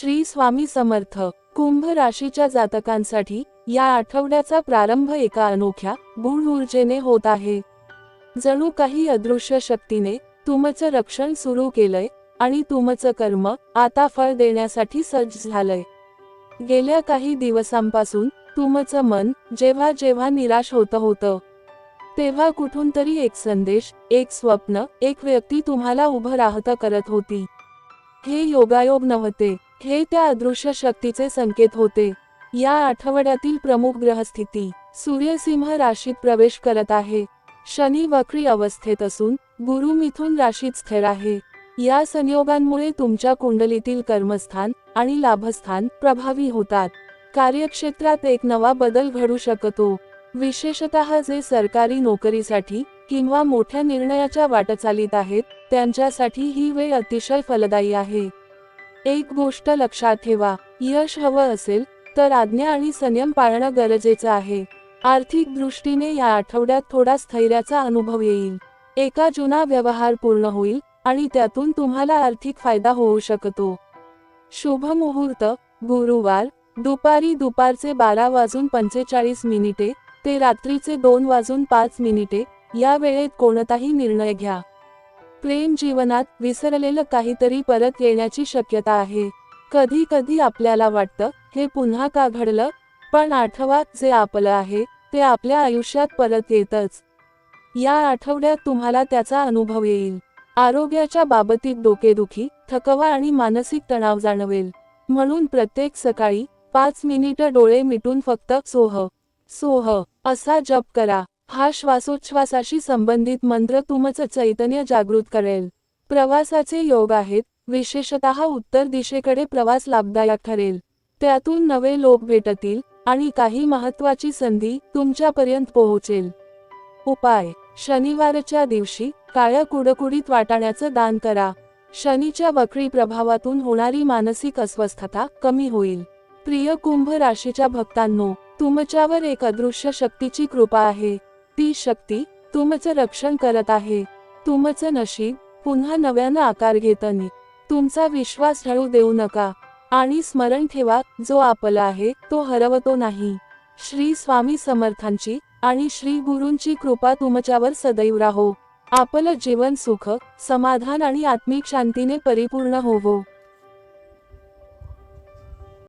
श्री स्वामी समर्थ कुंभ राशीच्या जातकांसाठी या आठवड्याचा प्रारंभ एका अनोख्या गुण ऊर्जेने होत आहे. जणू काही अदृश्य शक्तीने तुमचं रक्षण सुरू केलंय आणि तुमचं कर्म आता फळ देण्यासाठी सज्ज झालंय. गेल्या काही दिवसांपासून तुमचं मन जेव्हा जेव्हा निराश होतं होतं तेव्हा कुठून तरी एक संदेश एक स्वप्न एक व्यक्ती तुम्हाला उभं राहत करत होती. हे योगायोग नव्हते. हे त्या अदृश्य शक्तीचे संकेत होते. या आठवड्यातील प्रमुख ग्रहस्थिती सूर्यसिंह राशीत प्रवेश करत आहे. शनी वक्री अवस्थेत असून गुरु मिथून राशीत स्थिर आहे. या संयोगांमुळे तुमच्या कुंडलीतील कर्मस्थान आणि लाभस्थान प्रभावी होतात. कार्यक्षेत्रात एक नवा बदल घडू शकतो. विशेषतः जे सरकारी नोकरीसाठी किंवा मोठ्या निर्णयाच्या वाटचालीत आहेत त्यांच्यासाठी ही वेळ अतिशय फलदायी आहे. एक गोष्ट लक्षात ठेवा यश हवं असेल तर आज्ञा आणि संयम पाळणं गरजेचं आहे. आर्थिक दृष्टीने या आठवड्यात थोडा स्थैर्याचा अनुभव येईल. एका जुना व्यवहार पूर्ण होईल आणि त्यातून तुम्हाला आर्थिक फायदा होऊ शकतो. शुभ मुहूर्त गुरुवार दुपारी दुपारचे बारा वाजून पंचेचाळीस मिनिटे ते रात्रीचे दोन वाजून पाच मिनिटे या वेळेत कोणताही निर्णय घ्या. प्रेम जीवनात विसरलेलं काहीतरी परत येण्याची शक्यता आहे. कधी कधी आपल्याला वाटतं हे पुन्हा का घडलं? पण आठवा जे आपलं आहे ते आपल्या आयुष्यात परत येतच. या आठवड्यात तुम्हाला त्याचा अनुभव येईल. आरोग्याच्या बाबतीत डोकेदुखी थकवा आणि मानसिक तणाव जाणवेल. म्हणून प्रत्येक सकाळी पाच मिनिटं डोळे मिटून फक्त सोह सोह असा जप करा. हा श्वासोच्छ्वासाशी संबंधित मंत्र तुमचं चैतन्य जागृत करेल. प्रवासाचे योग आहेत विशेषतः उत्तर दिशेकडे प्रवास लाभदायक ठरेल. त्यातून नवे लोक भेटतील आणि काही महत्वाची संधी तुमच्यापर्यंत पोहोचेल. उपाय. शनिवारच्या दिवशी काळ्या कुडकुडीत वाटाण्याचं दान करा. शनीच्या वक्री प्रभावातून होणारी मानसिक अस्वस्थता कमी होईल. प्रिय कुंभ राशीच्या भक्तांनो तुमच्यावर एक अदृश्य शक्तीची कृपा आहे. ती शक्ती तुमचं रक्षण करत आहे. तुमचं नशीब पुन्हा नव्यानं आकार घेतनी तुमचा विश्वास ढळू देऊ नका. आणि स्मरण ठेवा जो आपला आहे तो हरवतो नाही. श्री स्वामी समर्थांची आणि श्री गुरूंची कृपा तुमच्यावर सदैव राहो. आपलं जीवन सुख समाधान आणि आत्मिक शांतीने परिपूर्ण होवो.